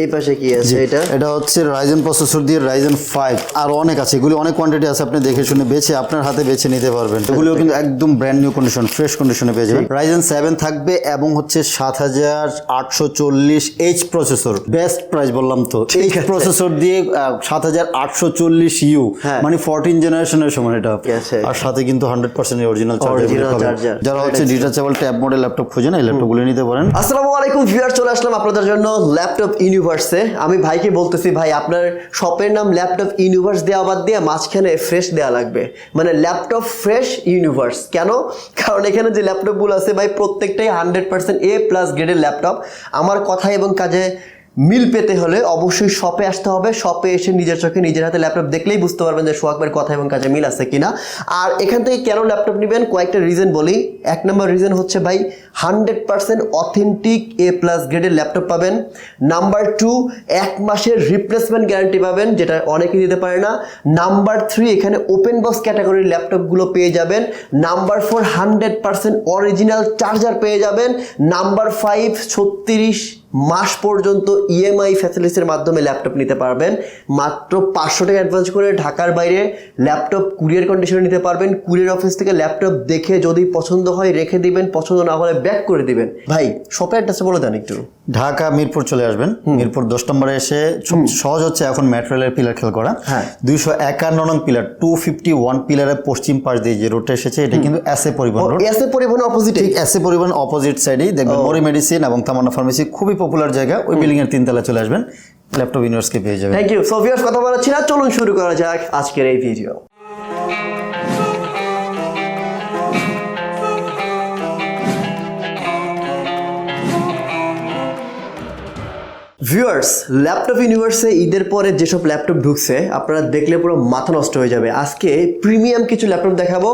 এই পাশে কি আছে এটা? এটা হচ্ছে রাইজেন প্রসেসর দিয়ে রাইজেন ফাইভ আর অনেক আছে এগুলি অনেক কোয়ান্টিটি আছে আপনি দেখে শুনে বেছে আপনার হাতে বেছে নিতে পারবেন। এগুলিও কিন্তু একদম ব্র্যান্ড নিউ কন্ডিশন ফ্রেশ কন্ডিশনে পেয়ে যাবেন। রাইজেন সেভেন থাকবে এবং হচ্ছে সাত হাজার আটশো চল্লিশ এইচ প্রসেসর বেস্ট প্রাইস বললাম তো। আছে। প্রসেসর দিয়ে সাত হাজার আটশো চল্লিশ ইউ হ্যাঁ। মানে ফোরটিন জেনারেশনের সময় এটা। আর সাথে কিন্তু হান্ড্রেড পার্সেন্ট অরিজিনাল চার্জার যারা হচ্ছে ডিটাচেবল ট্যাব মডেল ল্যাপটপ খোঁজেন এই ল্যাপটপগুলো নিতে পারেন। আসসালামু আলাইকুম ভিউয়ার চলে আসলাম আপনাদের জন্য ল্যাপটপ ইউনিভার্সে, আমি ভাইকে বলতেছি, ভাই, আপনার শপের নাম ল্যাপটপ ইউনিভার্স দেওয়া বাদ দিয়ে মাঝখানে ফ্রেশ দেওয়া লাগবে। মানে ল্যাপটপ ফ্রেশ ইউনিভার্স। কেন? কারণ এখানে যে ল্যাপটপগুলো আছে, ভাই, প্রত্যেকটাই হান্ড্রেড পার্সেন্ট এ প্লাস গ্রেডের ল্যাপটপ। আমার কথা এবং কাজে মিল পেতে হলে অবশ্যই শপে আসতে হবে। শপে এসে নিজের চোখে নিজের হাতে ল্যাপটপ দেখলেই বুঝতে পারবেন যে সোহাগ কথা এবং কাজে মিল আছে কিনা। আর এখান থেকে কেন ল্যাপটপ নেবেন? কয়েকটা রিজন বলি। এক নম্বর রিজন হচ্ছে ভাই hundred percent authentic A plus গ্রেডের ল্যাপটপ পাবেন। নাম্বার টু এক মাসের রিপ্লেসমেন্ট গ্যারান্টি পাবেন, যেটা অনেকেই দিতে পারে না। নাম্বার থ্রি এখানে ওপেন বক্স ক্যাটাগরির ল্যাপটপগুলো পেয়ে যাবেন। Number four hundred percent original charger পেয়ে যাবেন। নাম্বার ফাইভ ছত্রিশ মাস পর্যন্ত E ইএমআই ফ্যাসিলিটিসের মাধ্যমে ল্যাপটপ নিতে পারবেন। মাত্র পাঁচশো টাকা অ্যাডভান্স করে ঢাকার বাইরে ল্যাপটপ কুরিয়ার কন্ডিশনে নিতে পারবেন। কুরিয়ার অফিস থেকে ল্যাপটপ দেখে যদি পছন্দ হয় রেখে দিবেন পছন্দ না হলে ব্যাক করে দিবেন। ভাই শপের অ্যাড্রেসে বলে দেন একটু। ঢাকা মিরপুর চলে আসবেন। মিরপুর দশ নম্বরে এসে সহজ হচ্ছে এখন ম্যাটেরিয়ালের পিলার খেল করা। হ্যাঁ। দুইশো একান্ন নং পিলার টু ফিফটি ওয়ান পিলারের পশ্চিম পাশ দিয়ে যে রোডটা এসেছে এটা কিন্তু এসএ পরিবহন রোড এসে পরিবহন অপোজিটে ঠিক এসএ পরিবহন অপোজিট সাইডেই দেখবেন মরি মেডিসিন এবং তামান্না ফার্মেসি খুবই পপুলার জায়গা ওই বিল্ডিং এর তিনতলা চলে আসবেন। ল্যাপটপ ইউনিভার্সকে পেয়ে যাবেন। থ্যাংক ইউ সোভিয়ার্স কথা বলাচ্ছি না চলুন শুরু করা যাক আজকের এই ভিডিও ভিউয়ার্স ল্যাপটপ ইউনিভার্সে ঈদের পরে যেসব ল্যাপটপ ঢুকছে আপনারা দেখলে পুরো মাথা নষ্ট হয়ে যাবে। আজকে প্রিমিয়াম কিছু ল্যাপটপ দেখাবো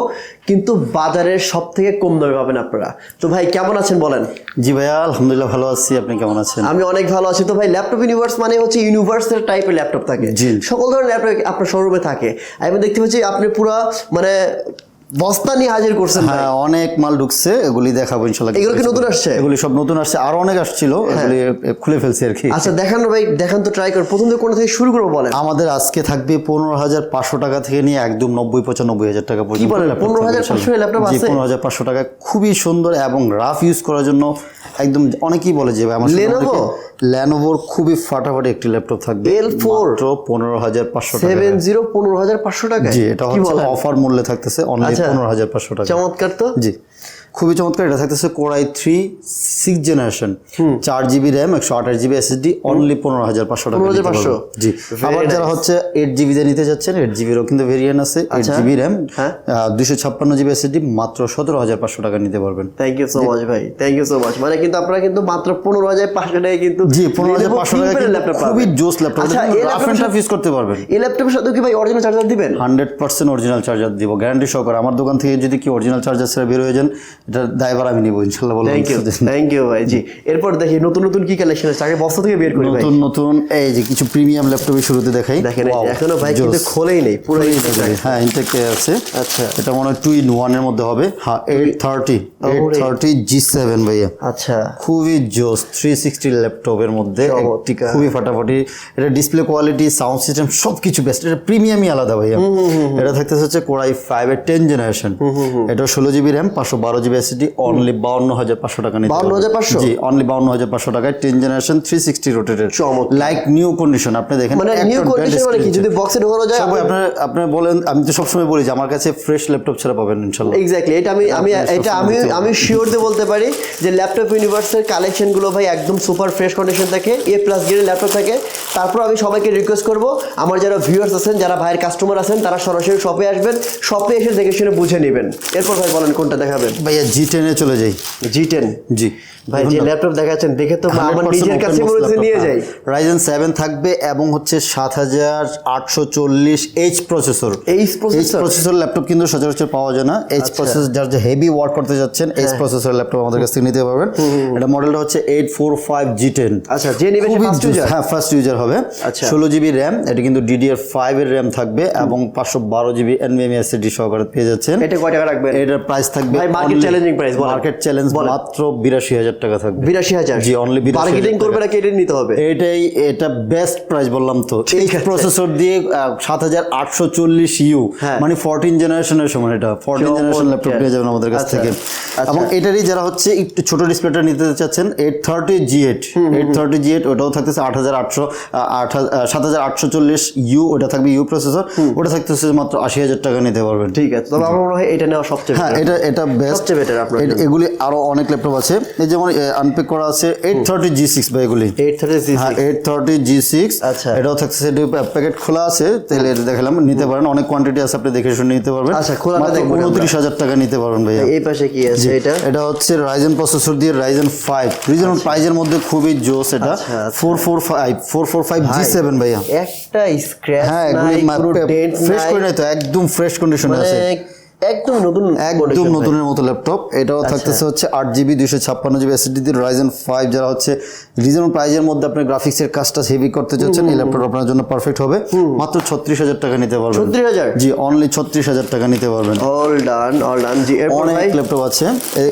কিন্তু বাজারের সব থেকে কম দামে পাবেন আপনারা। তো ভাই কেমন আছেন বলেন? জি ভাইয়া আলহামদুলিল্লাহ ভালো আছি। আপনি কেমন আছেন? আমি অনেক ভালো আছি। তো ভাই ল্যাপটপ ইউনিভার্স মানে হচ্ছে ইউনিভার্সের টাইপের ল্যাপটপ থাকে। জি। সকল ধরনের ল্যাপটপ আপনার শোরুমে থাকে। আমি দেখতে পাচ্ছি আপনি পুরো মানে বস্তা নিয়ে হাজির করছেন হ্যাঁ অনেক মাল ঢুকছে এগুলি দেখাবো ইনশাল্লাহ এগুলো কি নতুন আসছে? এগুলি সব নতুন আসছে আরও অনেক আসছিল এগুলি খুলে ফেলছি আর কি আচ্ছা দেখান ভাই দেখান তো ট্রাই কর প্রথম থেকে কোন থেকে শুরু করব বলেন আমাদের আজকে থাকবে পনেরো হাজার পাঁচশো টাকা থেকে নিয়ে একদম নব্বই পঁচানব্বই হাজার টাকা পর্যন্ত বলেন? laptop 15,500 থাকবে laptop ইনশাল্লাহ। জি আছে? পনেরো হাজার পাঁচশো টাকা খুবই সুন্দর এবং রাফ ইউজ করার জন্য একদম অনেকেই বলে যে ভাই আমার Lenovo? ল্যানোভোর খুবই ফাটাফাটি একটি ল্যাপটপ থাকবে L4? মাত্র পনেরো হাজার পাঁচশো টাকা সেভেন জিরো পনেরো হাজার পাঁচশো টাকা জি এটা হচ্ছে অফার মূল্যে থাকতেছে অনলি আচ্ছা। পনেরো হাজার পাঁচশো টাকা। চমৎকার তো? জি। খুবই চমৎকার এটা থাকতেছে core i three six generation চার জিবি র্যাম একশো আঠাশ জিবি এসএসডি অনলি পনেরো হাজার পাঁচশো টাকা নিতে 15,500 পারবেন। জি। আবার যারা হচ্ছে এইট জিবি দিয়ে নিতে যাচ্ছেন এইট জিবিরও কিন্তু ভেরিয়েন্ট আছে এইট। GB RAM. দুশো ছাপ্পান্ন জিবি এসএসডি মাত্র সতেরো হাজার পাঁচশো টাকা নিতে পারবেন। থ্যাংক ইউ সো মাচ ভাই থ্যাংক ইউ সো মাচ মানে কিন্তু আপনারা কিন্তু মাত্র পনেরো হাজার পাঁচশো টাকায় কিন্তু জি পনেরো হাজার পাঁচশো টাকা খুবই জোস laptop rough and tough use করতে পারবেন। এই ল্যাপটপের সাথে কি ভাই অরিজিনাল চার্জার দিবেন? হান্ড্রেড পার্সেন্ট অরিজিনাল চার্জার দিব গ্যারান্টি সহকারে। আমার দোকান থেকে যদি কি অরিজিনাল চার্জার ছাড়া বের হয়ে যান এটা দায়বার আমি নিবো ইনশাল্লাহ বললাম থ্যাংক ইউ থ্যাংক ইউ ভাই জি। এরপর দেখি নতুন নতুন কি কালেকশন আছে? আগে বস্তা থেকে বের করি ভাই। নতুন নতুন এই যে কিছু প্রিমিয়াম ল্যাপটপের শুরুতে দেখাই। দেখেন এখনও ভাই কিন্তু খোলেই নেই পুরো হ্যাঁ ইনটেক আছে। আচ্ছা। এটা মনে হয় টু ইন ওয়ানের মধ্যে হবে। হ্যাঁ eight thirty eight thirty G seven ভাইয়া। আচ্ছা। খুবই জোস থ্রি সিক্সটি ল্যাপটপের মধ্যে। খুবই ফাটাফাটি। এটা ডিসপ্লে কোয়ালিটি সাউন্ড সিস্টেম সব কিছু বেস্ট এটা প্রিমিয়ামই আলাদা ভাইয়া। এটা থাকতেছে হচ্ছে কোরাই ফাইভ এর টেন জেনারেশন এটা ষোলো জিবি র্যাম পাঁচশো বারো জিবি এসএসডি অনলি বাউন্ন হাজার পাঁচশো টাকা নিতে 52,500? জি অনলি বাউন্ন হাজার পাঁচশো টাকায় ten generation three sixty rotated like new condition আপনি দেখেন মানে নিউ কন্ডিশন মানে কি? যদি বক্সে ঢোকানো যায় আপনার আপনি বলেন আমি তো সবসময় বলি যে আমার কাছে ফ্রেশ ল্যাপটপ ছাড়া পাবেন ইনশাল্লাহ। এক্স্যাক্টলি এটা আমি আমি এটা আমি আমি শিওর দিয়ে বলতে পারি যে ল্যাপটপ ইউনিভার্সের কালেকশনগুলো ভাই একদম সুপার ফ্রেশ কন্ডিশন থাকে এ প্লাস গ্রেডের ল্যাপটপ থাকে। তারপর আমি সবাইকে রিকোয়েস্ট করব আমার যারা ভিউয়ার্স আছেন যারা ভাইয়ের কাস্টমার আছেন তারা সরাসরি শপে আসবেন শপে এসে দেখে শুনে বুঝে নেবেন। এরপর ভাই বলেন কোনটা দেখাবেন? ভাইয়া জি টেনে চলে যাই। G ten G. ভাই যে ল্যাপটপ দেখাচ্ছেন দেখে তো আমার নিজের কাছে মনে হচ্ছে নিয়ে যাই রাইজেন সেভেন থাকবে এবং হচ্ছে সাত হাজার আটশো চল্লিশ H processor H processor laptop কিন্তু সচরাচর পাওয়া যায় না। এইচ আচ্ছা। প্রসেসর যার যে হেভি ওয়ার্ক করতে যাচ্ছেন এইচ প্রসেসর ল্যাপটপ আমাদের কাছ থেকে নিতে পারবেন। এটা মডেলটা হচ্ছে eight four five G ten আচ্ছা যে নেবে ফার্স্ট ইউজার হ্যাঁ ফার্স্ট ইউজার হবে। আচ্ছা। ষোলো জিবি র্যাম এটা কিন্তু ডিডিআর ফাইভ এর র্যাম থাকবে এবং পাঁচশো বারো জিবি এনভিএমই এসএসডি সহকারে পেয়ে যাচ্ছেন। এটা কয় টাকা রাখবেন? এটার প্রাইস থাকবে market challenging price market challenge মাত্র বিরাশি হাজার টাকা থাকবে। বিরাশি হাজার? জি, 82,000 মার্কেটিং করবে নাকি এটা নিতে হবে? এটাই এটা বেস্ট প্রাইস বললাম তো। এই প্রসেসর দিয়ে সাত হাজার আটশো চল্লিশ ইউ হ্যাঁ। মানে ফোরটিন জেনারেশনের সময় এটা। ফোরটিন জেনারেশন ল্যাপটপ পেয়ে যাবেন আমাদের কাছ আচ্ছা, থেকে। আচ্ছা। এবং এটারই যারা হচ্ছে একটু ছোট ডিসপ্লেটা নিতে চাচ্ছেন eight thirty G eight eight thirty G eight ওটাও থাকতেছে আট হাজার আটশো। আট সাত হাজার আটশো চল্লিশ ইউ ওটা থাকবে ইউ প্রসেসর ওটা থাকতেছে মাত্র আশি হাজার টাকা নিতে পারবেন। ঠিক আছে তবে আমার মনে হয় এটা নেওয়া সবচেয়ে হ্যাঁ এটা এটা বেস্ট better আপনার এগুলি আরও অনেক ল্যাপটপ আছে। এই যেমন আনপেক করা আছে এইট থার্টি জি সিক্স বা এগুলি। 830 হ্যাঁ এইট থার্টি জি সিক্স আচ্ছা। এটাও থাকছে প্যাকেট খোলা আছে তাহলে এটা দেখালাম। নিতে পারেন অনেক কোয়ান্টিটি আছে আপনি দেখে শুনে নিতে পারবেন। আচ্ছা, দেখব উনত্রিশ হাজার টাকা নিতে পারবেন ভাইয়া। এই পাশে কি আছে এটা? এটা হচ্ছে রাইজেন প্রসেসর দিয়ে রাইজেন ফাইভ রিজনেবল প্রাইজের মধ্যে খুবই জোস এটা। Four four five four four five G seven ভাইয়া। একটা স্ক্র্যাচ হ্যাঁ ফ্রেশ করে নাই। তো একদম ফ্রেশ কন্ডিশনে মানে আছে। একদম নতুন একদম নতুনের মতো ল্যাপটপ এটাও আচ্ছা। থাকতেছে হচ্ছে আট জিবি দুইশো ছাপ্পান্ন জিবি এসএসডি দিয়ে রাইজেন ফাইভ যারা হচ্ছে রিজনেবল প্রাইজের মধ্যে আপনি গ্রাফিক্সের কাজটা হেভি করতে চাচ্ছেন এই ল্যাপটপ আপনার জন্য পারফেক্ট হবে। মাত্র ছত্রিশ হাজার টাকা নিতে পারবেন। 36,000? জি অনলি ছত্রিশ হাজার টাকা নিতে পারবেন। অল ডান অল ডান জি অনেক ল্যাপটপ আছে।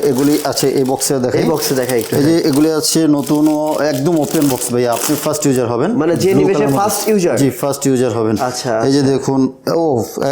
এগুলি আছে এই বক্সে দেখেন এই বক্সে দেখাই এই যে এগুলি আছে নতুন একদম ওপেন বক্স ভাই। আপনি ফার্স্ট ইউজার হবেন। মানে যে Blue নিবে সে colour মধ্যে। first user? জি ফার্স্ট ইউজার হবেন। আচ্ছা, এই যে দেখুন ও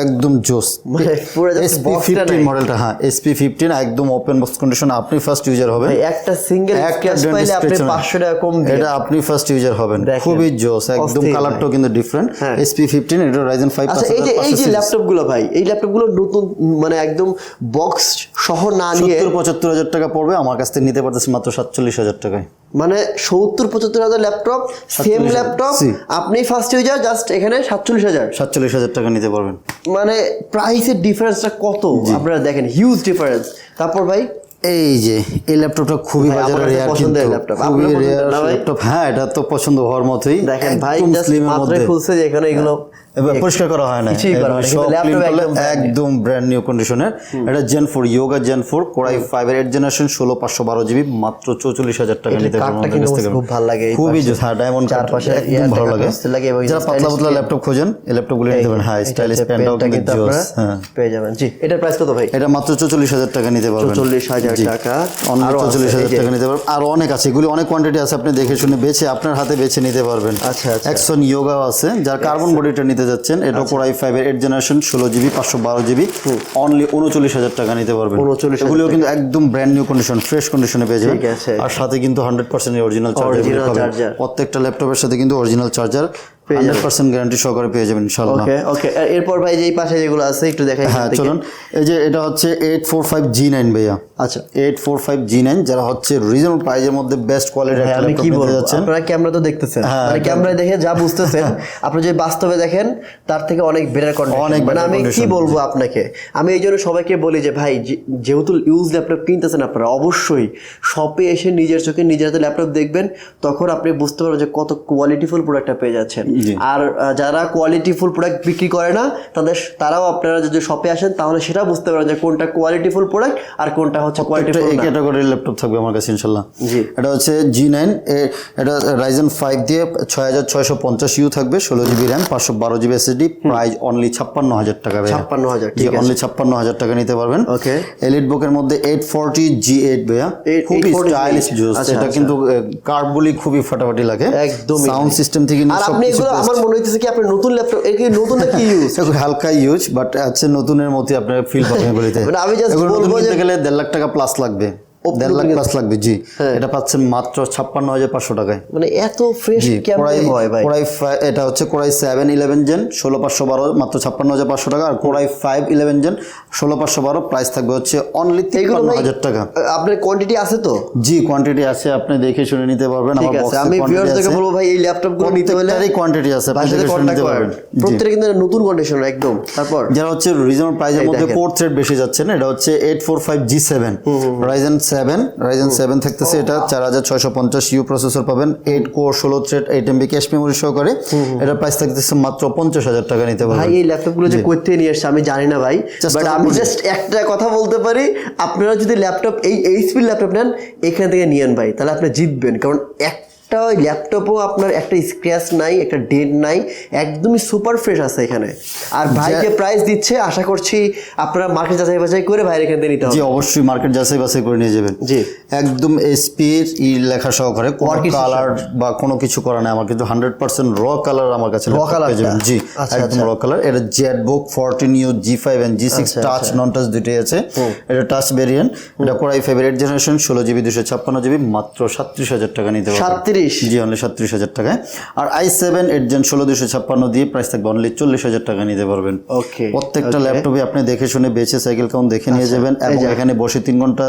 একদম জোস। মানে পুরো এসপি ফিফটিন মডেলটা হ্যাঁ এসপি ফিফটিন একদম ওপেন বক্স কন্ডিশন আপনি ফার্স্ট ইউজার হবেন। একটা সিঙ্গেল একটা পাইলে আপনি 500 টাকা কম এটা আপনি ফার্স্ট ইউজার হবেন। খুবই জোস একদম কালারটাও কিন্তু ডিফারেন্ট। এসপি ফিফটিন এটা রাইজেন ফাইভ আচ্ছা এই যে এই যে ল্যাপটপগুলো ভাই এই ল্যাপটপগুলো নতুন মানে একদম বক্স সহ না নিয়ে সত্তর পঁচাত্তর হাজার টাকা পড়বে আমার কাছ থেকে নিতে পারতেছি মাত্র সাতচল্লিশ হাজার টাকায়। মানে সত্তর পঁচাত্তর হাজার ল্যাপটপ সেম ল্যাপটপ আপনি ফার্স্ট ইউজার জাস্ট এখানে সাতচল্লিশ হাজার। সাতচল্লিশ হাজার টাকা নিতে পারবেন। মানে প্রাইসের ডিফারেন্সটা কত? আপনারা দেখেন হিউজ ডিফারেন্স তারপর ভাই? এই যে এই ল্যাপটপটা খুবই বাজারে রেয়ার পছন্দের কিন্তু। ল্যাপটপ। খুবই রেয়ার? ল্যাপটপ হ্যাঁ এটা তো পছন্দ হওয়ার মতোই। দেখেন ভাই জাস্ট মধ্যে। খুলছে যে এখানে এগুলো এবার পরিষ্কার করা হয় না একদম ব্র্যান্ড নিউ কন্ডিশনের এটা gen four Yoga gen four core i five eight generation ষোলো পাঁচশো বারো জিবি মাত্র চৌচল্লিশ হাজার টাকা নিতে খুব ভালো লাগে, খুবই ডায়মন্ড চারপাশে একদম ভালো লাগে। যারা পাতলা পাতলা ল্যাপটপ খোঁজেন এই ল্যাপটপগুলো নিতে পারেন। হ্যাঁ স্টাইলিশ কিন্তু পেয়ে যাবেন। জি এটার প্রাইস কত ভাই? এটা মাত্র চল্লিশ হাজার টাকা নিতে পারবেন। চল্লিশ হাজার টাকা। আরও চল্লিশ হাজার টাকা নিতে পারবেন। আরও অনেক আছে। এগুলি অনেক কোয়ান্টিটি আছে আপনি দেখে শুনে বেছে আপনার হাতে বেছে নিতে পারবেন। আচ্ছা, আচ্ছা। একশন ইয়োগাও আছে যার কার্বন বডিটা নিতে যাচ্ছেন এটা কোরাই ফাইভ এর এইট জেনারেশন ষোলো জিবি পাঁচশো বারো জিবি অনলি উনচল্লিশ হাজার টাকা নিতে পারবেন। উনচল্লিশ এগুলিও কিন্তু একদম ব্র্যান্ড নিউ কন্ডিশন ফ্রেশ কন্ডিশনে পেয়ে যাবেন। ঠিক আছে। আর সাথে কিন্তু হান্ড্রেড পার্সেন্ট অরিজিনাল চার্জার। প্রত্যেকটা ল্যাপটপের সাথে কিন্তু original charger hundred percent guarantee সহকারে পেয়ে যাবেন ইনশাল্লাহ ওকে ওকে। এরপর ভাই যে এই পাশে যেগুলো আছে একটু দেখাই হ্যাঁ চলুন। এই যে এটা হচ্ছে eight four five G nine ভাইয়া। আচ্ছা। Eight four five G nine যারা হচ্ছে রিজনেবল প্রাইজের মধ্যে বেস্ট কোয়ালিটি ভাই, আমি কি বলব? আপনারা ক্যামেরা তো দেখতেছেন। হ্যাঁ, মানে ক্যামেরায় দেখে যা বুঝতেছেন আপনি যদি বাস্তবে দেখেন তার থেকে অনেক বেটার কন্ডিশন অনেক মানে আমি কি বলব আপনাকে? আমি এই জন্য সবাইকে বলি যে ভাই যেহেতু ইউজ ল্যাপটপ কিনতেছেন আপনারা অবশ্যই শপে এসে নিজের চোখে নিজের হাতে ল্যাপটপ দেখবেন তখন আপনি বুঝতে পারবেন যে কত কোয়ালিটিফুল প্রোডাক্টটা পেয়ে যাচ্ছেন। আর যারা কোয়ালিটিফুল প্রোডাক্ট বিক্রি করে না তাদের তারাও আপনারা যদি শপে আসেন তাহলে সেটা বুঝতে পারেন যে কোনটা কোয়ালিটিফুল প্রোডাক্ট আর কোনটা হচ্ছে কোয়ালিটিফুল এই ক্যাটাগরির ল্যাপটপ থাকবে আমার কাছে ইনশাল্লাহ। জি। এটা হচ্ছে জি নাইন এটা রাইজেন ফাইভ দিয়ে ছয় হাজার ছয়শো পঞ্চাশ ইউ থাকবে ষোলো জিবি র্যাম পাঁচশো বারো জিবি এসএসডি প্রাইস অনলি ছাপ্পান্ন হাজার টাকা ভাইয়া। 56,000, জি ঠিক আছে। অনলি ছাপ্পান্ন হাজার টাকা নিতে পারবেন। ওকে। এলিট বুকের মধ্যে এইট ফোরটি জি এইট ভাইয়া। খুবই স্টাইলিশ জুস আচ্ছা, এটা আচ্ছা। কিন্তু কার্ডগুলি খুবই ফাটাফাটি লাগে। একদম সাউন্ড সিস্টেম থেকে নিয়ে সব কিছু এগুলো আমার মনে হইতেছে কি আপনি নতুন ল্যাপটপ এই নতুন নাকি ইউজ হালকা ইউজ বাট আছে নতুনের মধ্যে আপনার ফিল পাবেন বলতে মানে আমি জাস্ট বলব যে- গেলে দেড় লাখ টাকা প্লাস লাগবে। দেড় লাখ প্লাস লাগবে জি। হ্যাঁ। এটা পাচ্ছেন মাত্র ছাপ্পান্ন হাজার পাঁচশো টাকায়। মানে এত ফ্রেশ কোরাই হয় কোরাই এটা হচ্ছে কোরাই সেভেন ইলেভেন জেন ষোলো পাঁচশো বারো মাত্র ছাপ্পান্ন হাজার পাঁচশো টাকা। আর core i five eleven gen ষোলো পাঁচশো বারো প্রাইস থাকবে হচ্ছে অনলি তিপ্পান্ন হাজার টাকা। আপনার কোয়ান্টিটি আছে তো? জি কোয়ান্টিটি আছে আপনি দেখে শুনে নিতে পারবেন। ঠিক আছে আমি। বলব ভাই এই ল্যাপটপগুলো নিতে হলে প্রত্যেকটারই কোয়ান্টিটি আছে আপনি দেখে শুনে নিতে পারবেন। প্রত্যেকটা কিন্তু নতুন কন্ডিশন একদম। তারপর? যারা হচ্ছে রিজনেবল প্রাইসের এই মধ্যে। কোর থ্রেড বেশি যাচ্ছেন এটা হচ্ছে eight four five G seven Ryzen seven Ryzen seven থাকতেছে এটা চার হাজার ছয়শো পঞ্চাশ ইউ প্রসেসর পাবেন এইট কোর ষোলো thread eight MB cache memory সহকারে। এটা প্রাইস থাকতেছে মাত্র পঞ্চাশ হাজার টাকা নিতে ভাই পারবেন এই ল্যাপটপগুলো যে কোথা থেকে নিয়ে আসছে আমি জানি না ভাই বাট আমি জাস্ট একটা কথা বলতে পারি আপনারা যদি ল্যাপটপ এই এইচপি ল্যাপটপ নেন এখান থেকে নিয়েন ভাই তাহলে আপনি জিতবেন কারণ একটা ল্যাপটপও আপনার একটা স্ক্র্যাচ নাই একটা ডেট নাই একদমই সুপার ফ্রেশ আছে এখানে। আর ভাই যে প্রাইস দিচ্ছে আশা করছি আপনারা মার্কেট যাচাই বাছাই করে ভাইয়ের এখান থেকে নিতে জি হবে অবশ্যই মার্কেট যাচাই বাছাই করে নিয়ে যাবেন। জি। একদম এসপির ই লেখা সহকারে কোনো কালার বা কোনো কিছু করা নাই। আমার কিন্তু হান্ড্রেড পার্সেন্ট র কালার আমার কাছে যাবেন। টা? জি আচ্ছা, একদম র কালার এটা Z book fourteen U G five and G six আচ্ছা, টাচ নন টাচ দুটোই আছে। এটা টাচ ভেরিয়েন্ট এটা core i five eight generation ষোলো জিবি দুশো ছাপ্পান্ন জিবি মাত্র সাতত্রিশ হাজার টাকা নিতে পারবেন। সাতত্রিশ জি অনলি সাতত্রিশ হাজার টাকায়। আর আই সেভেন এইট জেন ষোলো দুশো ছাপ্পান্ন দিয়ে প্রাইস থাকবে অনলি চল্লিশ হাজার টাকা নিতে পারবেন। Okay, প্রত্যেকটা ল্যাপটপে আপনি দেখে শুনে বেছে সাইকেল কাউন্ট দেখে নিয়ে যাবেন এবং এখানে বসে তিন ঘণ্টা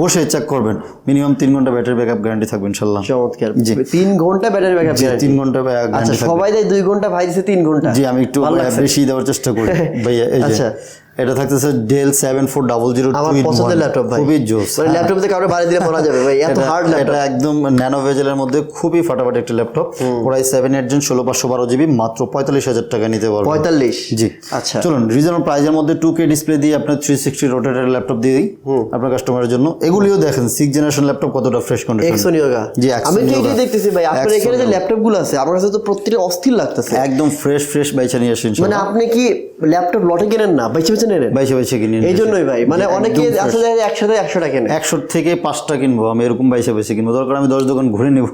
বসে চেক করবেন। মিনিমাম তিন ঘণ্টা ব্যাটারি ব্যাকআপ গ্যারান্টি থাকবে ইনশাল্লাহ। চমৎকার। জি। তিন ঘণ্টা ব্যাটারি ব্যাকআপ জি তিন ঘণ্টা আচ্ছা গ্যারান্টি সবাই দেয় দুই ঘণ্টা ভাই দিছে তিন ঘণ্টা। জি আমি একটু বেশি দেওয়ার চেষ্টা করি। ভাইয়া এই আচ্ছা। এটা থাকতেছে Dell seven four double zero আমার পছন্দের ল্যাপটপ ভাই। খুবই জোস। মানে ল্যাপটপ দিয়ে কারও বাড়ি দিলে পড়া যাবে ভাই। এত হার্ড এটা একদম ন্যানো ভেজেলের মধ্যে খুবই ফাটাফাটি একটা laptop price seven eight gen ষোলো পাঁচশো বারো জিবি মাত্র পঁয়তাল্লিশ হাজার টাকা নিতে পারবেন পঁয়তাল্লিশ? জি। আচ্ছা। চলুন রিজনেবল প্রাইজের মধ্যে টু কে ডিসপ্লে দিয়ে আপনার থ্রি সিক্সটি রোটেটের ল্যাপটপ দিয়ে দিই। আপনার কাস্টমারের জন্য। এগুলিও দেখেন সিক্স জেনারেশন ল্যাপটপ কতটা ফ্রেশ কন্ডিশন এক্সন ইয়োগা জি, আমি তো এটাই দেখতেছি ভাই। আপনার এখানে যে Yoga। ল্যাপটপগুলো আছে আমার কাছে তো প্রত্যেকটা অস্থির লাগতেছে। একদম ফ্রেশ ফ্রেশ বাইচা নিয়ে আসেন মানে আপনি কি ল্যাপটপ লটে কেনেন না নেন। বাইচে বাইচে কিনে এই জন্যই ভাই মানে অনেকে আসলে একসাথে একশোটা কেনে একশো থেকে পাঁচটা কিনবো আমি এরকম বাইশে বাইশে কিনবো। দরকার আমি দশ দোকান ঘুরে নিবো।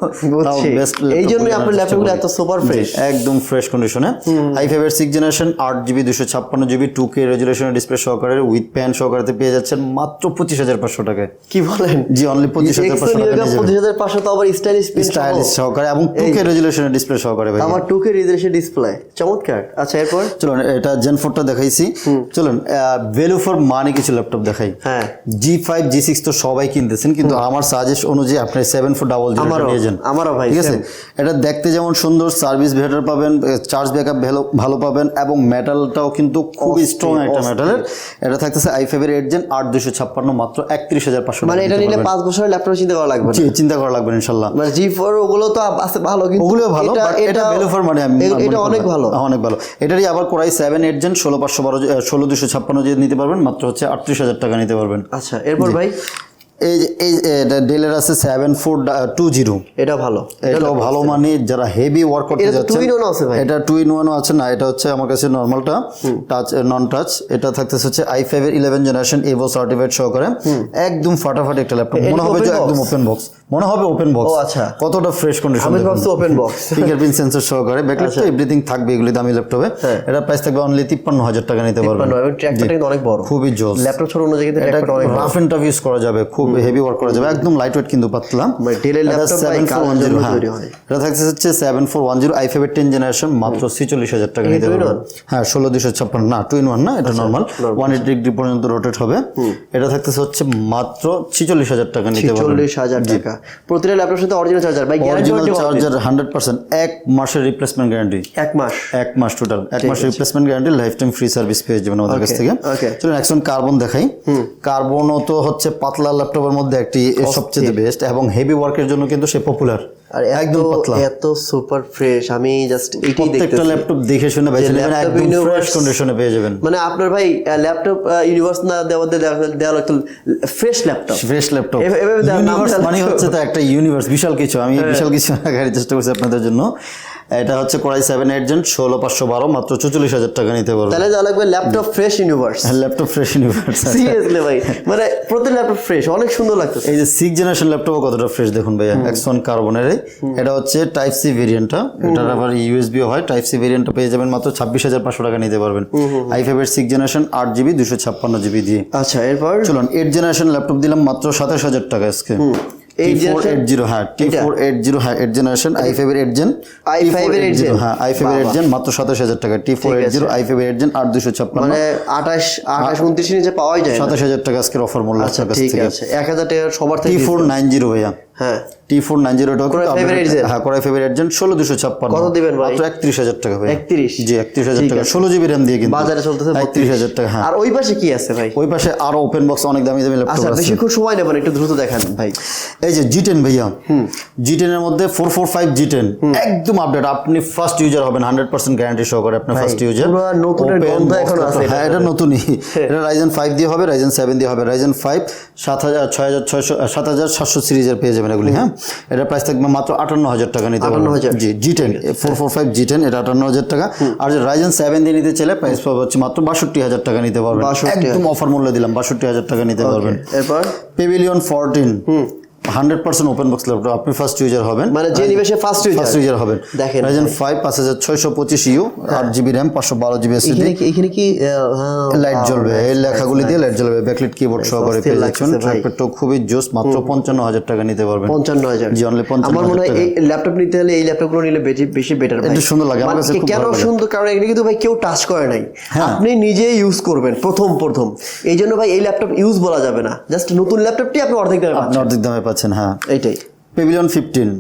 এই জন্যই আপনার ল্যাপটপগুলো এত সুপার ফ্রেশ একদম ফ্রেশ কন্ডিশনে আই ফাইভের সিক্স জেনারেশন আট জিবি দুশো ছাপ্পান্ন জিবি টু কে রেজুলেশনের ডিসপ্লে সহকারে উইথ প্যান সহকারে পেয়ে যাচ্ছেন মাত্র পঁচিশ হাজার পাঁচশো টাকায়। কি বলেন? জি অনলি পঁচিশ হাজার পাঁচশো টাকা পঁচিশ হাজার পাঁচশো তো আবার স্টাইলিশ স্টাইলিশ সহকারে এবং টু কে রেজুলেশনের ডিসপ্লে সহকারে ভাই আমার টুকে রিজেশন ডিসপ্লে চমৎকার। আচ্ছা এরপর? চলুন এটা জেন ফোরটা দেখাইছি। চলুন ভ্যালু ফর মানি কিছু ল্যাপটপ দেখাই। হ্যাঁ। জি ফাইভ জি সিক্স তো সবাই কিনতেছেন কিন্তু আমার সাজেস্ট অনুযায়ী আপনি সেভেন ফোর ডাবল জিরো নিয়ে যান। আমারও ভাই, ঠিক আছে? এটা দেখতে যেমন সুন্দর সার্ভিস বেটার পাবেন চার্জ ব্যাকআপ ভালো ভালো পাবেন এবং মেটালটাও কিন্তু খুবই স্ট্রং একটা মেটালের এটা থাকতেছে আই ফাইভের এইট জেন আট দুশো ছাপ্পান্ন মাত্র একত্রিশ হাজার পাঁচশো মানে এটা নিলে পাঁচ বছরের ল্যাপটপ চিন্তা করা লাগবে জি চিন্তা করা লাগবে ইনশাল্লাহ। মানে জি ফোর ওগুলো তো আছে ভালো কিন্তু ওগুলোও ভালো এটা ভ্যালু ফর মানি মনে এটা অনেক ভালো। হ্যাঁ, অনেক ভালো। এটারই আবার কোরাই সেভেন এইট জেন ষোলো পাঁচশো বারো ষোলো দুশো ছাপ্পান্ন নিতে পারবেন মাত্র হচ্ছে আটত্রিশ হাজার টাকা নিতে পারবেন। আচ্ছা এরপর ভাই? এই এই ডেলের আছে সেভেন ফোর টু জিরো এটা ভালো। এটাও ভালো মানে যারা হেভি ওয়ার্ক করতে ভাই। এটা টু ইন ওয়ানও আছে না এটা হচ্ছে আমার কাছে নর্মালটা টাচ নন টাচ এটা থাকতেছে হচ্ছে আই ইলেভেন জেনারেশন এভো সহকারে। একদম ফাটাফাটি একটা ল্যাপটপ মনে হবে যে একদম ওপেন বক্স মনে হবে ওপেন বক্স আচ্ছা। কতটা ফ্রেশ কন্ডিশন আমি ভাবছি ওপেন বক্স ফিঙ্গারপ্রিন্ট সেন্সর সহকারে। ব্যাকলাইট তো এভরিথিং থাকবে এগুলি দামি ল্যাপটপে। এটা প্রাইস থাকবে অনলি তিপ্পান্ন হাজার টাকা নিতে পারবেন। অনেক বড়। খুবই জোস। ল্যাপটপ ছোট অন্য এটা বড়। রাফ ইউজ করা যাবে। খুব হেভি ওয়ার্ক করা যাবে। একদম লাইট ওয়েট কিন্তু পাতলা। মানে Dell এটা laptop ভাই 7410 কাজের জন্য হ্যাঁ। থাকছে হচ্ছে seven four one zero I five ten generation মাত্র ছিচল্লিশ হাজার টাকা নিতে পারবেন। হ্যাঁ ষোলো দুশো ছাপ্পান্ন। না টু ইন ওয়ান না এটা নর্মাল ওয়ান এইট ডিগ্রি পর্যন্ত রোটেট হবে। এটা থাকতেছে হচ্ছে মাত্র ছিচল্লিশ হাজার টাকা নিতে পারবেন। চল্লিশ হাজার টাকা। প্রতিটা ল্যাপটপের সাথে অরিজিনাল চার্জার ভাই অরিজিনাল চার্জার হান্ড্রেড পার্সেন্ট এক মাসের রিপ্লেসমেন্ট গ্যারান্টি এক মাস? এক মাস টোটাল এক মাস replacement guarantee lifetime free service পেয়ে যাবেন আমাদের কাছ থেকে। চলুন একজন কার্বন দেখাই। কার্বনও তো হচ্ছে পাতলা ল্যাপটপের মধ্যে একটি সবচেয়ে বেস্ট এবং হেভি ওয়ার্কের জন্য কিন্তু সে পপুলার আর একদম পাতলা। এত সুপার ফ্রেশ আমি জাস্ট এইটাই প্রত্যেকটা দেখতেছি। ল্যাপটপ দেখে শুনে বেছে নেবেন একদম ফ্রেশ কন্ডিশনে পেয়ে যাবেন। মানে আপনার ভাই ল্যাপটপ ইউনিভার্স না দেওয়া দেওয়া- লাগতো ফ্রেশ ল্যাপটপ ফ্রেশ ল্যাপটপ এভাবে- মানে হচ্ছে তো একটা ইউনিভার্স বিশাল কিছু। আমি হ্যাঁ। বিশাল কিছু গাড়ি চেষ্টা করছি আপনাদের জন্য। এটা হচ্ছে কোরাই সেভেন এইট জেন ষোলো পাঁচশো বারো মাত্র চৌচল্লিশ হাজার টাকা নিতে পারবেন তাহলে দেওয়া লাগবে laptop fresh universe laptop fresh universe seriously ভাই মানে প্রতি ল্যাপটপ ফ্রেশ অনেক সুন্দর লাগতেছে। এই যে সিক্স জেনারেশন ল্যাপটপ কতটা ফ্রেশ দেখুন ভাইয়া? এক্স ওয়ান কার্বনের এটা হচ্ছে টাইপ সি ভেরিয়েন্টটা এটার আবার ইউএসবিও হয়। টাইপ সি ভেরিয়েন্টটা পেয়ে যাবেন মাত্র ছাব্বিশ হাজার পাঁচশো টাকা নিতে পারবেন। আই ফাইভ এর সিক্স জেনারেশন আট জিবি দুশো ছাপ্পান্ন জিবি দিয়ে। আচ্ছা এরপর? চলুন এইট জেনারেশন ল্যাপটপ দিলাম মাত্র সাতাশ হাজার টাকা আজকে। এইট জিরো হ্যাঁ টি এটা? ফোর এইট জিরো হ্যাঁ জেনারেশন এর এইট জেন i5 এর 8 gen? হ্যাঁ এর এইট জেন মাত্র সাতাশ হাজার টাকা T four eight zero I five এর এইট জেন আট দুশো ছাপ্পান্ন। মানে আঠাশ আঠাশ উনত্রিশ নিচে পাওয়াই যায় টাকা আজকের অফার মূল্য আচ্ছা ঠিক আছে। এক হাজার টাকা সবার থেকে ফোর নাইন জিরো ভাইয়া। হ্যাঁ। T four nine zero Core i5 এর 8 gen? হ্যাঁ কোরাই ফাইভের এডজন ষোলো দুশো ছাপ্পান্ন। কত দিবেন ভাই? মাত্র একত্রিশ হাজার টাকা ভাই। 31? জি একত্রিশ হাজার টাকা। ষোলো জিবি র্যাম দিয়ে কিন্তু বাজারে চলতেছে একত্রিশ হাজার টাকা হ্যাঁ। আর ওই পাশে কি আছে ভাই? ওই পাশে আরও ওপেন বক্স অনেক দামি দামি ল্যাপটপ আচ্ছা আছে। বেশিক্ষণ সময় নেবেন একটু দ্রুত দেখান ভাই। এই যে জি টেন ভাইয়া জি টেনের মধ্যে four four five G ten একদম আপডেট আপনি ফার্স্ট ইউজার হবেন হান্ড্রেড পার্সেন্ট গ্যারান্টি সহকারে আপনার ফার্স্ট ইউজার আছে হ্যাঁ এটা নতুনই। এটা রাইজেন ফাইভ দিয়ে হবে রাইজেন সেভেন দিয়ে হবে। রাইজেন ফাইভ সাত হাজার ছয় হাজার ছয়শো সাত হাজার সাতশো সিরিজের পেয়ে যাবেন এগুলি হ্যাঁ? এটা প্রাইস থাকবে মাত্র আটান্ন হাজার টাকা নিতে পারবেন। জি G ten four four five G ten এটা আটান্ন হাজার টাকা আর যে রাইজেন সেভেন দিয়ে নিতে চাইলে প্রাইস পাবে হচ্ছে মাত্র বাষট্টি হাজার টাকা নিতে পারবেন। 62,000 একদম অফার মূল্য দিলাম বাষট্টি হাজার টাকা নিতে পারবেন। এরপর? Pavilion fourteen hundred percent open box laptop আপনি ফার্স্ট ইউজার হবেন। মানে যে নিবে সে ফার্স্ট ফার্স্ট ইউজার হবেন। দেখেন। রাইজেন ফাইভ পাঁচ হাজার ছয়শো পঁচিশ ইউ আট জিবি র্যাম পাঁচশো বারো জিবি এসএসডি এখানে কি এখানে কি হ্যাঁ, লাইট জ্বলবে। এই লেখাগুলি দিয়ে লাইট জ্বলবে। কিবোর্ড সহকারে পেয়ে যাচ্ছেন। খুবই জোস মাত্র পঞ্চান্ন হাজার টাকা নিতে পারবেন। পঞ্চান্ন হাজার। জি, 55,000 আমার মনে হয় এই ল্যাপটপ নিতে হলে এই ল্যাপটপগুলো নিলে বেশি বেশি বেটার একটু সুন্দর লাগে, আমার কাছে খুব কেন। সুন্দর? কারণ এগুলো কিন্তু ভাই কেউ টাচ করে নাই। হ্যাঁ। আপনি নিজে ইউজ করবেন প্রথম প্রথম। এই জন্য ভাই এই ল্যাপটপ ইউজ বলা যাবে না। জাস্ট নতুন ল্যাপটপটি আপনি অর্ধেক দামে পাচ্ছেন। অর্ধেক দামে পাচ্ছেন। হ্যাঁ এইটাই পেভিলিয়ন ফিফটিন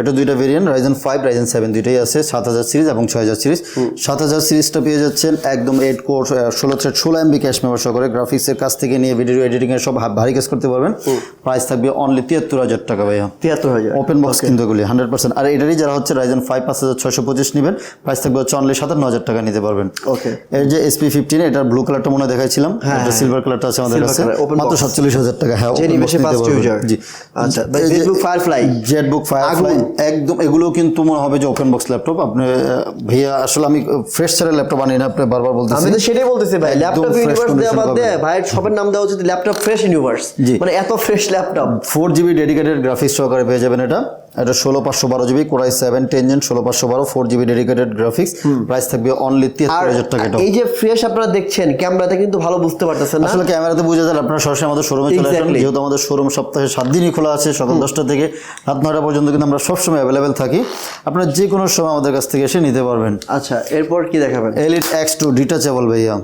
এটা দুইটা variant Ryzen five Ryzen seven দুইটাই আছে সাত হাজার সিরিজ এবং ছয় হাজার সিরিজ সাত হাজার সিরিজটা পেয়ে যাচ্ছেন একদম এইট কোর ষোলো থ্রেড ষোলো এমবি ক্যাশ মেমোর সহকারে। গ্রাফিক্সের কাছ থেকে নিয়ে ভিডিও এডিটিং এর সব ভারী কাজ করতে পারবেন। প্রাইস থাকবে অনলি তিয়াত্তর হাজার টাকা ভাইয়া। তিয়াত্তর হাজার। ওপেন বক্স কিন্তু এগুলি হান্ড্রেড পার্সেন্ট আর এটারই যারা হচ্ছে রাইজেন ফাইভ পাঁচ হাজার ছয়শো পঁচিশ নেবেন প্রাইস থাকবে হচ্ছে অনলি সাতান্ন হাজার টাকা নিতে পারবেন। ওকে এর যে এসপি ফিফটিন এটার ব্লু কালারটা মনে হয় দেখাইছিলাম। এটা সিলভার কালারটা আছে আমাদের কাছে। মাত্র। সাতচল্লিশ হাজার টাকা। হ্যাঁ জি। আচ্ছা ফেসবুক ফায়ারফ্লাই জেটবুক ফায়ারফ্লাই একদম এগুলো কিন্তু মনে হবে যে ওপেন বক্স ল্যাপটপ আপনি ভাইয়া আসলে আমি ফ্রেশ ছাড়া ল্যাপটপ আনি না আপনি বারবার বলতেছি আমি তো সেটাই বলতেছি ভাই। ল্যাপটপ ইউনিভার্স দেওয়া বাদ। দিয়ে। ভাইয়ের শপের নাম দেওয়া উচিত ল্যাপটপ ফ্রেশ ইউনিভার্স মানে এত fresh laptop four GB dedicated graphics সহকারে পেয়ে যাবেন এটা। এটা ষোলো পাঁচশো বারো GB core i seven ten gen ষোলো পাঁচশো বারো four GB dedicated graphics price থাকবে অনলি তিয়াত্তর হাজার টাকা এই যে ফ্রেশ আপনারা দেখছেন ক্যামেরাতে কিন্তু ভালো বুঝতে পারতেছেন না। আসলে ক্যামেরাতে বোঝা যায় আপনারা সরাসরি আমাদের শোরুমে চলে আসেন। যেহেতু আমাদের শোরুম সপ্তাহে সাত দিনই খোলা আছে সকাল দশটা থেকে রাত নয়টা পর্যন্ত কিন্তু আমরা সবসময় অ্যাভেলেবেল থাকি। আপনারা যে কোনো সময় আমাদের কাছ থেকে এসে নিতে পারবেন। আচ্ছা এরপর কি দেখাবেন? এলিট এক্স টু ডিটাচেবল ভাইয়া।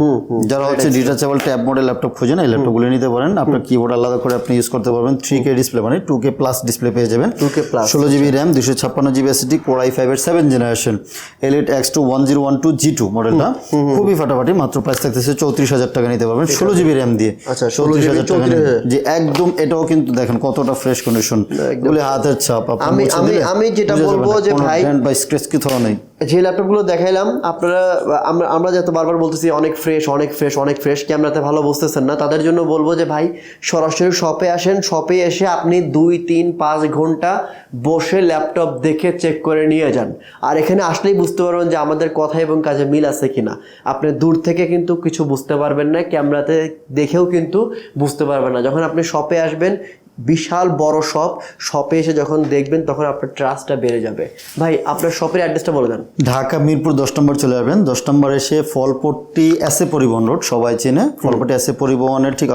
যারা হচ্ছে ডিটাচেবল ট্যাব মডেল ল্যাপটপ খোঁজেন এই ল্যাপটপগুলো নিতে পারেন। আপনার কিবোর্ড আলাদা করে আপনি ইউজ করতে পারবেন। থ্রি কে ডিসপ্লে মানে টু কে প্লাস ডিসপ্লে পেয়ে যাবেন। 2K plus, ষোলো জিবি র্যাম দুশো ছাপ্পান্ন জিবি এসএসডি কোরাই ফাইভের seven generation elite X two one zero one two G two মডেলটা খুবই ফাটাফাটি মাত্র প্রাইস থাকতেছে চৌত্রিশ হাজার টাকা নিতে পারবেন। ষোলো জিবি র্যাম দিয়ে। আচ্ছা, 16 চৌত্রিশ হাজার টাকা যে একদম এটাও কিন্তু দেখেন কতটা ফ্রেশ কন্ডিশন বলে হাতের ছাপ আমি- আমি- যেটা বলব যে ভাই- স্ক্রেচ কোথাও নেই। যে ল্যাপটপগুলো দেখাইলাম, আপনারা, আমরা আমরা যত বারবার বলতেছি অনেক ফ্রেশ অনেক ফ্রেশ অনেক ফ্রেশ ক্যামেরাতে ভালো বুঝতেছেন না, তাদের জন্য বলব যে ভাই, সরাসরি শপে আসেন শপে এসে আপনি দুই, তিন, পাঁচ ঘণ্টা বসে ল্যাপটপ দেখে চেক করে নিয়ে যান। আর এখানে আসলেই বুঝতে পারবেন যে আমাদের কথা এবং কাজে মিল আছে কি না আপনি দূর থেকে কিন্তু কিছু বুঝতে পারবেন না, ক্যামেরাতে দেখেও কিন্তু বুঝতে পারবেন না। যখন আপনি শপে আসবেন বিশাল বড় শপ শপে এসে যখন দেখবেন তখন আপনার ট্রাস্টটা বেড়ে যাবে। ভাই আপনার শপের অ্যাড্রেসটা বলে দেন। ঢাকা মিরপুর দশ নম্বর চলে যাবেন। দশ নম্বর এসে ফলপট্টি এসে পরিবহন রোড সবাই চেনে। ফলপট্টি এসে পরিবহনের ঠিক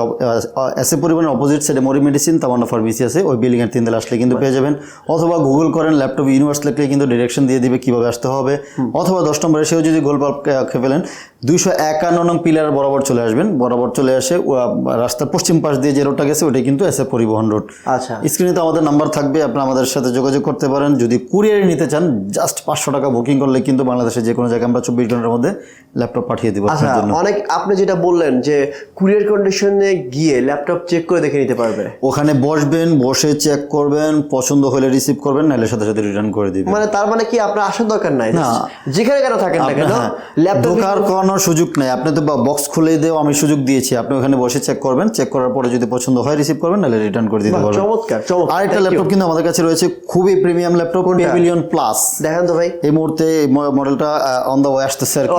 এসে পরিবহনের অপোজিট সাইডে মরি মেডিসিন তামান্না ফার্মেসি আছে। ওই বিল্ডিং এর তিন আসলে কিন্তু পেয়ে যাবেন। অথবা গুগল করেন ল্যাপটপ ইউনিভার্স লিখলে কিন্তু ডিরেকশন দিয়ে দিবে কীভাবে আসতে হবে। অথবা দশ নম্বর এসেও যদি গোলপাল খেয়ে ফেলেন দুইশো একান্ন নং পিলার বরাবর চলে আসবেন। বরাবর চলে আসে রাস্তার পশ্চিম পাশ দিয়ে যে রোডটা গেছে ওটাই কিন্তু এসে পরিবহন রোড আচ্ছা। স্ক্রিনে তো আমাদের নাম্বার থাকবে আপনারা আমাদের সাথে যোগাযোগ করতে পারেন। যদি কুরিয়ারে নিতে চান জাস্ট পাঁচশো টাকা বুকিং করলে কিন্তু বাংলাদেশে যে কোনো জায়গায় আমরা চব্বিশ ঘণ্টার মধ্যে ল্যাপটপ পাঠিয়ে দিব আচ্ছা অনেক আপনি যেটা বললেন যে কুরিয়ার কন্ডিশনে গিয়ে ল্যাপটপ চেক করে দেখে নিতে পারবে। ওখানে বসবেন বসে চেক করবেন পছন্দ হলে রিসিভ করবেন নাহলে সাথে সাথে রিটার্ন করে দিবেন। মানে তার মানে কি আপনার আসার দরকার নাই? না। যেখানে কেন থাকেন না কেন ল্যাপটপ ঢোকার কোনো সুযোগ নাই। আপনি তো বক্স খুলে দিয়েও আমি সুযোগ দিয়েছি। আপনি ওখানে বসে চেক করবেন। চেক করার পরে যদি পছন্দ হয় রিসিভ করবেন নাহলে রিটার্ন করে দিতে পারবেন চমৎকার চমৎকার আরেকটা ল্যাপটপ কিন্তু আমাদের কাছে রয়েছে খুবই প্রিমিয়াম ল্যাপটপ পেভিলিয়ন প্লাস দেখান তো ভাই। এই মুহূর্তে মডেলটা অন দ্য ওয়ে আসতেছে আর কি।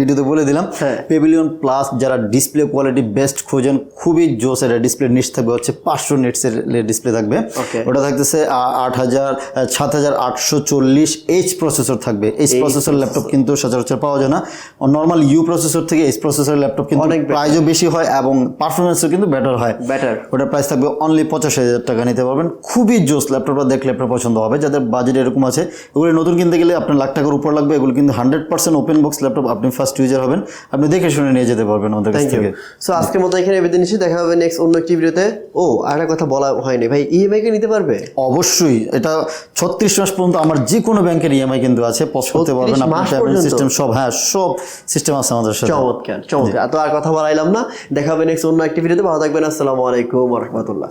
ভিডিওতে বলে দিলাম। পেভিলিয়ন প্লাস যারা ডিসপ্লে কোয়ালিটি বেস্ট খোঁজেন খুবই জোস এটা ডিসপ্লে নিচ থাকবে হচ্ছে পাঁচশো নেটসের ডিসপ্লে থাকবে। ওটা থাকতেছে আট হাজার সাত হাজার আটশো চল্লিশ এইচ প্রসেসর থাকবে। এইচ প্রসেসর ল্যাপটপ কিন্তু সচরাচর পাওয়া যায় না। নর্মাল ইউ প্রসেসর থেকে এইচ প্রসেসর ল্যাপটপ কিন্তু অনেক। প্রাইজও বেশি হয় এবং পারফরমেন্সও কিন্তু বেটার হয়। বেটার ওটার প্রাইস থাকবে অনলি পঁচাশি হাজার টাকা নিতে পারবেন। খুবই জোস ল্যাপটপটা দেখলে আপনার পছন্দ হবে। যাদের বাজেট এরকম আছে এগুলো নতুন কিনতে গেলে আপনার লাখ টাকার উপর লাগবে। এগুলো কিন্তু hundred percent open box laptop আপনি ফার্স্ট ইউজার হবেন। আপনি দেখে শুনে নিয়ে যেতে পারবেন আমাদের কাছ থেকে। সো আজকের মতো এখানে এবেদিন নিচ্ছি। দেখা হবে নেক্সট অন্য একটি ভিডিওতে। ও আর কথা বলা হয়নি। ভাই ইএমআই কে নিতে পারবে? অবশ্যই। এটা ছত্রিশ মাস পর্যন্ত আমার যে কোনো ব্যাংকের ইএমআই কিন্তু আছে। করতে পারবেন। আপনার? সিস্টেম সব হ্যাঁ সব সিস্টেম আছে আমাদের সাথে। চমৎকার চমৎকার। তো আর কথা বলাইলাম না। দেখা হবে নেক্সট অন্য একটি ভিডিওতে। ভালো থাকবেন। আসসালামু আলাইকুম রহমতুল্লাহ।